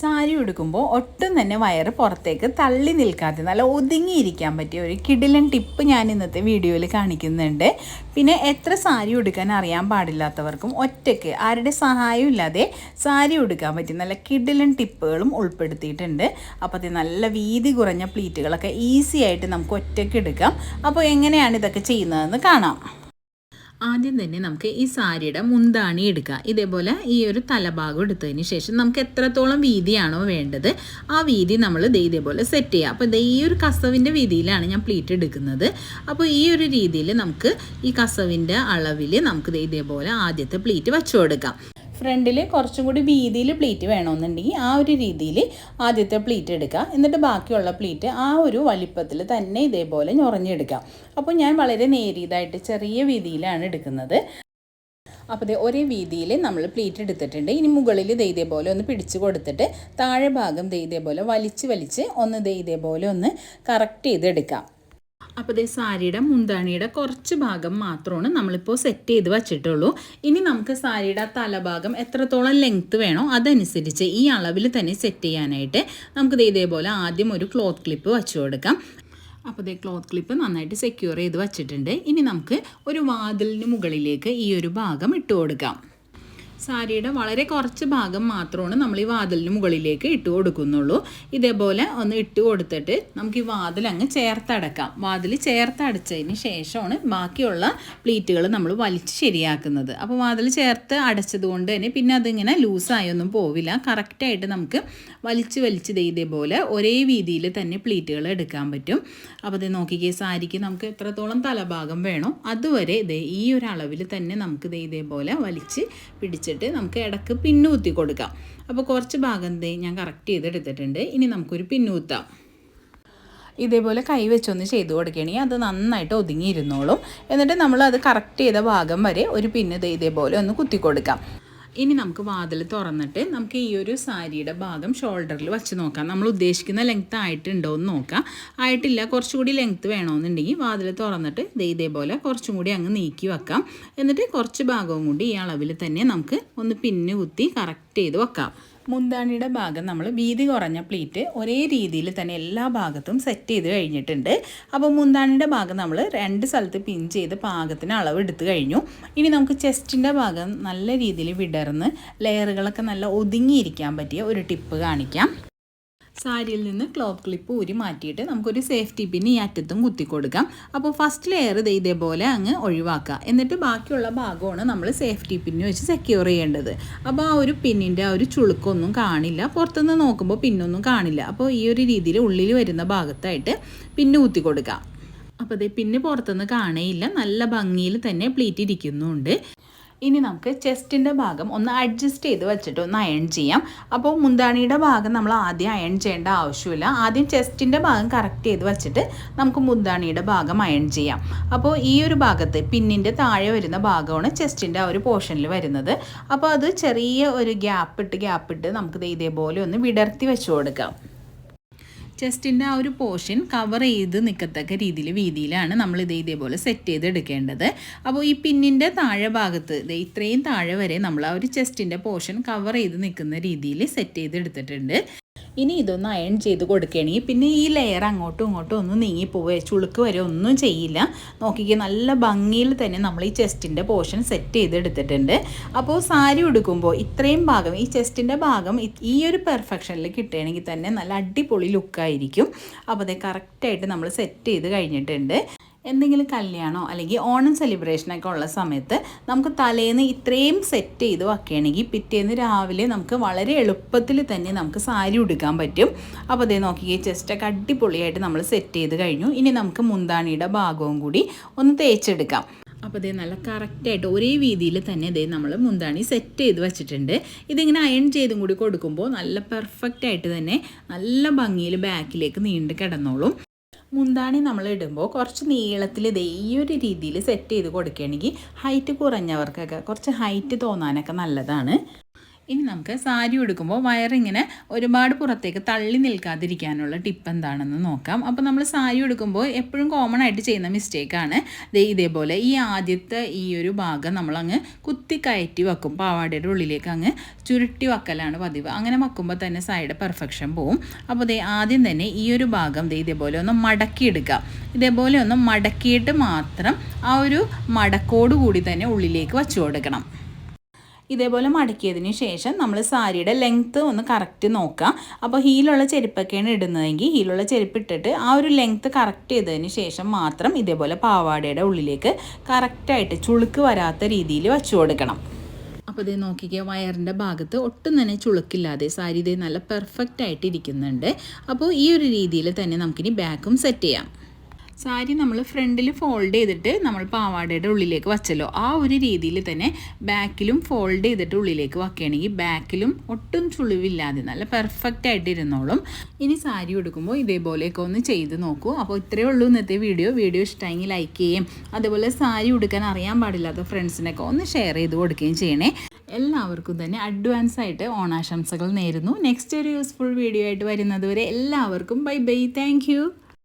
സാരി ഉടുക്കുമ്പോൾ ഒട്ടും തന്നെ വയറ് പുറത്തേക്ക് തള്ളി നിൽക്കാതെ നല്ല ഒതുങ്ങിയിരിക്കാൻ പറ്റിയ ഒരു കിടിലൻ ടിപ്പ് ഞാൻ ഇന്നത്തെ വീഡിയോയിൽ കാണിക്കുന്നുണ്ട്. പിന്നെ എത്ര സാരി ഉടുക്കാൻ അറിയാൻ പാടില്ലാത്തവർക്കും ഒറ്റയ്ക്ക് ആരുടെ സഹായവും ഇല്ലാതെ സാരി ഉടുക്കാൻ പറ്റിയ നല്ല കിടിലൻ ടിപ്പുകളും ഉൾപ്പെടുത്തിയിട്ടുണ്ട്. അപ്പോൾ അത് നല്ല വീതി കുറഞ്ഞ പ്ലീറ്റുകളൊക്കെ ഈസി ആയിട്ട് നമുക്ക് ഒറ്റയ്ക്ക് എടുക്കാം. അപ്പോൾ എങ്ങനെയാണ് ഇതൊക്കെ ചെയ്യുന്നതെന്ന് കാണാം. ആദ്യം തന്നെ നമുക്ക് ഈ സാരിയുടെ മുന്താണി എടുക്കുക ഇതേപോലെ ഈ ഒരു തലഭാഗം എടുത്തതിന് ശേഷം നമുക്ക് എത്രത്തോളം വീതിയാണോ വേണ്ടത് ആ വീതി നമ്മൾ ദേ ഇതേപോലെ സെറ്റ് ചെയ്യുക അപ്പോൾ ഈ ഒരു കസവിന്റെ വീതിയിലാണ് ഞാൻ പ്ലീറ്റ് എടുക്കുന്നത്. അപ്പോൾ ഈ ഒരു രീതിയിൽ നമുക്ക് ഈ കസവിന്റെ അളവിൽ നമുക്ക് ദേ ഇതേപോലെ ആദ്യത്തെ പ്ലീറ്റ് വെച്ചു കൊടുക്കാം. ഫ്രണ്ടിൽ കുറച്ചും കൂടി വീതിയിൽ പ്ലീറ്റ് വേണമെന്നുണ്ടെങ്കിൽ ആ ഒരു രീതിയിൽ ആദ്യത്തെ പ്ലീറ്റ് എടുക്കുക. എന്നിട്ട് ബാക്കിയുള്ള പ്ലീറ്റ് ആ ഒരു വലിപ്പത്തിൽ തന്നെ ഇതേപോലെ ഞൊറഞ്ഞെടുക്കാം അപ്പോൾ ഞാൻ വളരെ നേരിയതായിട്ട് ചെറിയ വീതിയിലാണ് എടുക്കുന്നത്. അപ്പോൾ ദേ ഒരേ വീതിയിൽ നമ്മൾ പ്ലീറ്റ് എടുത്തിട്ടുണ്ട്. ഇനി മുകളിൽ ദേ ഇതേപോലെ ഒന്ന് പിടിച്ച് കൊടുത്തിട്ട് താഴെ ഭാഗം ദേ ഇതേപോലെ വലിച്ച് വലിച്ച് ഒന്ന് ദേ ഇതേപോലെ ഒന്ന് കറക്റ്റ് ചെയ്തെടുക്കാം. അപ്പോൾ ഇതേ സാരിയുടെ മുന്താണിയുടെ കുറച്ച് ഭാഗം മാത്രമാണ് നമ്മളിപ്പോൾ സെറ്റ് ചെയ്ത് വച്ചിട്ടുള്ളൂ. ഇനി നമുക്ക് സാരിയുടെ തലഭാഗം എത്രത്തോളം ലെങ്ത്ത് വേണോ അതനുസരിച്ച് ഈ അളവിൽ തന്നെ സെറ്റ് ചെയ്യാനായിട്ട് നമുക്ക് ദേ ഇതേപോലെ ആദ്യം ഒരു ക്ലോത്ത് ക്ലിപ്പ് വച്ചു കൊടുക്കാം. അപ്പോൾ ഇതേ ക്ലോത്ത് ക്ലിപ്പ് നന്നായിട്ട് സെക്യൂർ ചെയ്ത് വച്ചിട്ടുണ്ട്. ഇനി നമുക്ക് ഒരു വാതിലിന് മുകളിലേക്ക് ഈ ഒരു ഭാഗം ഇട്ട് കൊടുക്കാം. സാരിയുടെ വളരെ കുറച്ച് ഭാഗം മാത്രമാണ് നമ്മൾ ഈ വാതിലിന് മുകളിലേക്ക് ഇട്ട് കൊടുക്കുന്നുള്ളൂ. ഇതേപോലെ ഒന്ന് ഇട്ട് കൊടുത്തിട്ട് നമുക്ക് ഈ വാതിൽ അങ്ങ് ചേർത്തടക്കാം വാതിൽ ചേർത്തടച്ചതിന് ശേഷമാണ് ബാക്കിയുള്ള പ്ലീറ്റുകൾ നമ്മൾ വലിച്ച് ശരിയാക്കുന്നത്. അപ്പോൾ വാതിൽ ചേർത്ത് അടച്ചത് കൊണ്ട് തന്നെ പിന്നെ അതിങ്ങനെ ലൂസായൊന്നും പോവില്ല. കറക്റ്റായിട്ട് നമുക്ക് വലിച്ച് വലിച്ച് ഇതേപോലെ ഒരേ വീതിയിൽ തന്നെ പ്ലീറ്റുകൾ എടുക്കാൻ പറ്റും. അപ്പോൾ ഇത് നോക്കിക്കേ സാരിക്ക് നമുക്ക് എത്രത്തോളം തലഭാഗം വേണോ അതുവരെ ഇതേ ഈ ഒരു അളവിൽ തന്നെ നമുക്ക് ദേ ഇതേപോലെ വലിച്ച് പിടിച്ചിട്ട് നമുക്ക് ഇടയ്ക്ക് പിന്നൂത്തി കൊടുക്കാം. അപ്പോൾ കുറച്ച് ഭാഗം ഞാൻ കറക്റ്റ് ചെയ്തെടുത്തിട്ടുണ്ട്. ഇനി നമുക്കൊരു പിന്നൂത്താം ഇതേപോലെ കൈ വെച്ചൊന്ന് ചെയ്ത് കൊടുക്കുകയാണെങ്കിൽ അത് നന്നായിട്ട് ഒതുങ്ങിയിരുന്നോളും. എന്നിട്ട് നമ്മൾ അത് കറക്റ്റ് ചെയ്ത ഭാഗം വരെ ഒരു പിന്ന് ഇതേപോലെ ഒന്ന് കുത്തി കൊടുക്കാം. ഇനി നമുക്ക് വാതിൽ തുറന്നിട്ട് നമുക്ക് ഈ ഒരു സാരിയുടെ ഭാഗം ഷോൾഡറിൽ വെച്ച് നോക്കാം. നമ്മൾ ഉദ്ദേശിക്കുന്ന ലെങ്ത് ആയിട്ടുണ്ടോ എന്ന് നോക്കാം. ആയിട്ടില്ല കുറച്ചുകൂടി ലെങ്ത്ത് വേണമെന്നുണ്ടെങ്കിൽ വാതിൽ തുറന്നിട്ട് ഇതേപോലെ കുറച്ചും കൂടി അങ്ങ് നീക്കി വെക്കാം. എന്നിട്ട് കുറച്ച് ഭാഗവും കൂടി ഈ അളവിൽ തന്നെ നമുക്ക് ഒന്ന് പിന്ന് കുത്തി കറക്റ്റ് ചെയ്ത് വെക്കാം. മുന്താണിയുടെ ഭാഗം നമ്മൾ വീതി കുറഞ്ഞ പ്ലീറ്റ് ഒരേ രീതിയിൽ തന്നെ എല്ലാ ഭാഗത്തും സെറ്റ് ചെയ്ത് കഴിഞ്ഞിട്ടുണ്ട്. അപ്പോൾ മുന്താണിയുടെ ഭാഗം നമ്മൾ രണ്ട് സ്ഥലത്ത് പിൻ ചെയ്ത് പാകത്തിന് അളവ് എടുത്തു കഴിഞ്ഞു. ഇനി നമുക്ക് ചെസ്റ്റിന്റെ ഭാഗം നല്ല രീതിയിൽ വിടർന്ന് ലെയറുകളൊക്കെ നല്ല ഒതുങ്ങിയിരിക്കാൻ പറ്റിയ ഒരു ടിപ്പ് കാണിക്കാം. സാരിയിൽ നിന്ന് ക്ലോത്ത് ക്ലിപ്പ് ഊരി മാറ്റിയിട്ട് നമുക്കൊരു സേഫ്റ്റി പിൻ ഈ അറ്റത്തും കുത്തി കൊടുക്കാം. അപ്പോൾ ഫസ്റ്റ് ലെയർ ഇത് ഇതേപോലെ അങ്ങ് ഒഴിവാക്കുക. എന്നിട്ട് ബാക്കിയുള്ള ഭാഗമാണ് നമ്മൾ സേഫ്റ്റി പിന്ന് വെച്ച് സെക്യൂർ ചെയ്യേണ്ടത്. അപ്പോൾ ആ ഒരു പിന്നിന്റെ ആ ഒരു ചുളുക്കൊന്നും കാണില്ല. പുറത്തുനിന്ന് നോക്കുമ്പോൾ പിന്നൊന്നും കാണില്ല. അപ്പോൾ ഈ ഒരു രീതിയിൽ ഉള്ളിൽ വരുന്ന ഭാഗത്തായിട്ട് പിന്ന് കുത്തി കൊടുക്കാം. അപ്പോൾ അതേ പിന്നെ പുറത്തുനിന്ന് കാണേയില്ല. നല്ല ഭംഗിയിൽ തന്നെ പ്ലീറ്റ് ഇരിക്കുന്നുണ്ട്. ഇനി നമുക്ക് ചെസ്റ്റിന്റെ ഭാഗം ഒന്ന് അഡ്ജസ്റ്റ് ചെയ്ത് വെച്ചിട്ട് ഒന്ന് അയൺ ചെയ്യാം. അപ്പോൾ മുന്താണിയുടെ ഭാഗം നമ്മൾ ആദ്യം അയൺ ചെയ്യേണ്ട ആവശ്യമില്ല. ആദ്യം ചെസ്റ്റിന്റെ ഭാഗം കറക്റ്റ് ചെയ്ത് വെച്ചിട്ട് നമുക്ക് മുന്താണിയുടെ ഭാഗം അയൺ ചെയ്യാം. അപ്പോൾ ഈ ഒരു ഭാഗത്ത് പിന്നിന്റെ താഴെ വരുന്ന ഭാഗമാണ് ചെസ്റ്റിന്റെ ആ ഒരു പോർഷനിൽ വരുന്നത്. അപ്പോൾ അത് ചെറിയ ഒരു ഗ്യാപ്പ് ഇട്ട് ഗ്യാപ്പ് ഇട്ട് നമുക്ക് ഇതേപോലെ ഒന്ന് വിടർത്തി വെച്ച് കൊടുക്കാം. ചെസ്റ്റിന്റെ ആ ഒരു പോർഷൻ കവർ ചെയ്ത് നിൽക്കത്തക്ക രീതിയിൽ വീതിയിലാണ് നമ്മൾ ഇത് ഇതേപോലെ സെറ്റ് ചെയ്ത് എടുക്കേണ്ടത്. അപ്പോൾ ഈ പിന്നിന്റെ താഴെ ഭാഗത്ത് ഇത്രയും താഴെ വരെ നമ്മൾ ആ ഒരു ചെസ്റ്റിന്റെ പോർഷൻ കവർ ചെയ്ത് നിൽക്കുന്ന രീതിയിൽ സെറ്റ് ചെയ്ത് എടുത്തിട്ടുണ്ട്. ഇനി ഇതൊന്ന് അയൺ ചെയ്ത് കൊടുക്കുകയാണെങ്കിൽ പിന്നെ ഈ ലെയർ അങ്ങോട്ടും ഇങ്ങോട്ടും ഒന്നും നീങ്ങിപ്പോവേ ചുളുക്ക് വരെ ഒന്നും ചെയ്യില്ല. നോക്കിക്കുക നല്ല ഭംഗിയിൽ തന്നെ നമ്മൾ ഈ ചെസ്റ്റിന്റെ പോർഷൻ സെറ്റ് ചെയ്തെടുത്തിട്ടുണ്ട്. അപ്പോൾ സാരി ഉടുക്കുമ്പോൾ ഇത്രയും ഭാഗം ഈ ചെസ്റ്റിന്റെ ഭാഗം ഈ ഒരു പെർഫെക്ഷനിൽ കിട്ടുകയാണെങ്കിൽ തന്നെ നല്ല അടിപൊളി ലുക്കായിരിക്കും അപ്പോൾ അത് കറക്റ്റായിട്ട് നമ്മൾ സെറ്റ് ചെയ്ത് കഴിഞ്ഞിട്ടുണ്ട്. എന്തെങ്കിലും കല്യാണമോ അല്ലെങ്കിൽ ഓണം സെലിബ്രേഷനൊക്കെ ഉള്ള സമയത്ത് നമുക്ക് തലേന്ന് ഇത്രയും സെറ്റ് ചെയ്ത് വെക്കുകയാണെങ്കിൽ പിറ്റേന്ന് രാവിലെ നമുക്ക് വളരെ എളുപ്പത്തിൽ തന്നെ നമുക്ക് സാരി ഉടുക്കാൻ പറ്റും. അപ്പോൾ അതേ നോക്കിയേ ചെസ്റ്റൊക്കെ അടിപൊളിയായിട്ട് നമ്മൾ സെറ്റ് ചെയ്ത് കഴിഞ്ഞു. ഇനി നമുക്ക് മുന്താണിയുടെ ഭാഗവും കൂടി ഒന്ന് തേച്ചെടുക്കാം. അപ്പോൾ ഇതേ നല്ല കറക്റ്റായിട്ട് ഒരേ രീതിയിൽ തന്നെ ഇതേ നമ്മൾ മുന്താണി സെറ്റ് ചെയ്ത് വെച്ചിട്ടുണ്ട്. ഇതിങ്ങനെ അയൺ ചെയ്തും കൂടി കൊടുക്കുമ്പോൾ നല്ല പെർഫെക്റ്റ് ആയിട്ട് തന്നെ നല്ല ഭംഗിയിൽ ബാക്കിലേക്ക് നീണ്ട് കിടന്നോളും. മുന്താണി നമ്മൾ ഇടുമ്പോൾ കുറച്ച് നീളത്തിൽ ഇതേ ഈ ഒരു രീതിയിൽ സെറ്റ് ചെയ്ത് കൊടുക്കുകയാണെങ്കിൽ ഹൈറ്റ് കുറഞ്ഞവർക്കൊക്കെ കുറച്ച് ഹൈറ്റ് തോന്നാനൊക്കെ നല്ലതാണ്. ഇനി നമുക്ക് സാരി ഉടുക്കുമ്പോൾ വയറിങ്ങനെ ഒരുപാട് പുറത്തേക്ക് തള്ളി നിൽക്കാതിരിക്കാനുള്ള ടിപ്പ് എന്താണെന്ന് നോക്കാം. അപ്പോൾ നമ്മൾ സാരി ഉടുക്കുമ്പോൾ എപ്പോഴും കോമൺ ആയിട്ട് ചെയ്യുന്ന മിസ്റ്റേക്കാണ് ഇതേപോലെ ഈ ആദ്യത്തെ ഈ ഒരു ഭാഗം നമ്മളങ്ങ് കുത്തി കയറ്റി വെക്കും. പാവാടയുടെ ഉള്ളിലേക്ക് അങ്ങ് ചുരുട്ടി വെക്കലാണ് പതിവ്. അങ്ങനെ വെക്കുമ്പോൾ തന്നെ സൈഡ് പെർഫെക്ഷൻ പോവും. അപ്പോൾ ദേ ആദ്യം തന്നെ ഈ ഒരു ഭാഗം ദേ ഇതേപോലെ ഒന്ന് മടക്കിയെടുക്കുക ഇതേപോലെ ഒന്ന് മടക്കിയിട്ട് മാത്രം ആ ഒരു മടക്കോട് കൂടി തന്നെ ഉള്ളിലേക്ക് വച്ചു കൊടുക്കണം. ഇതേപോലെ മടക്കിയതിന് ശേഷം നമ്മൾ സാരിയുടെ ലെങ്ത്ത് ഒന്ന് കറക്റ്റ് നോക്കാം അപ്പോൾ ഹീലുള്ള ചെരുപ്പൊക്കെയാണ് ഇടുന്നതെങ്കിൽ ഹീലുള്ള ചെരുപ്പ് ഇട്ടിട്ട് ആ ഒരു ലെങ്ത്ത് കറക്റ്റ് ചെയ്തതിന് ശേഷം മാത്രം ഇതേപോലെ പാവാടയുടെ ഉള്ളിലേക്ക് കറക്റ്റായിട്ട് ചുളുക്ക് വരാത്ത രീതിയിൽ വച്ചു കൊടുക്കണം. അപ്പോൾ ഇതേ നോക്കിക്കുക വയറിന്റെ ഭാഗത്ത് ഒട്ടും തന്നെ ചുളുക്കില്ലാതെ സാരി ഇതേ നല്ല പെർഫെക്റ്റ് ആയിട്ട് ഇരിക്കുന്നുണ്ട്. അപ്പോൾ ഈ ഒരു രീതിയിൽ തന്നെ നമുക്കിനി ബാക്കും സെറ്റ് ചെയ്യാം. സാരി നമ്മൾ ഫ്രണ്ടിൽ ഫോൾഡ് ചെയ്തിട്ട് നമ്മൾ പാവാടയുടെ ഉള്ളിലേക്ക് വച്ചല്ലോ. ആ ഒരു രീതിയിൽ തന്നെ ബാക്കിലും ഫോൾഡ് ചെയ്തിട്ട് ഉള്ളിലേക്ക് വയ്ക്കുകയാണെങ്കിൽ ബാക്കിലും ഒട്ടും ചുളിവില്ലാതെ നല്ല പെർഫെക്റ്റ് ആയിട്ട് ഇരുന്നോളും. ഇനി സാരി ഉടുക്കുമ്പോൾ ഇതേപോലെയൊക്കെ ഒന്ന് ചെയ്ത് നോക്കൂ. അപ്പോൾ ഇത്രയേ ഉള്ളൂ ഇന്നത്തെ വീഡിയോ. വീഡിയോ ഇഷ്ടമെങ്കിൽ ലൈക്ക് ചെയ്യും അതുപോലെ സാരി ഉടുക്കാൻ അറിയാൻ പാടില്ലാത്ത ഫ്രണ്ട്സിനൊക്കെ ഒന്ന് ഷെയർ ചെയ്ത് കൊടുക്കുകയും ചെയ്യണേ. എല്ലാവർക്കും തന്നെ അഡ്വാൻസ് ആയിട്ട് ഓണാശംസകൾ നേരുന്നു. നെക്സ്റ്റ് ഒരു യൂസ്ഫുൾ വീഡിയോ ആയിട്ട് വരുന്നതുവരെ എല്ലാവർക്കും ബൈ ബൈ താങ്ക്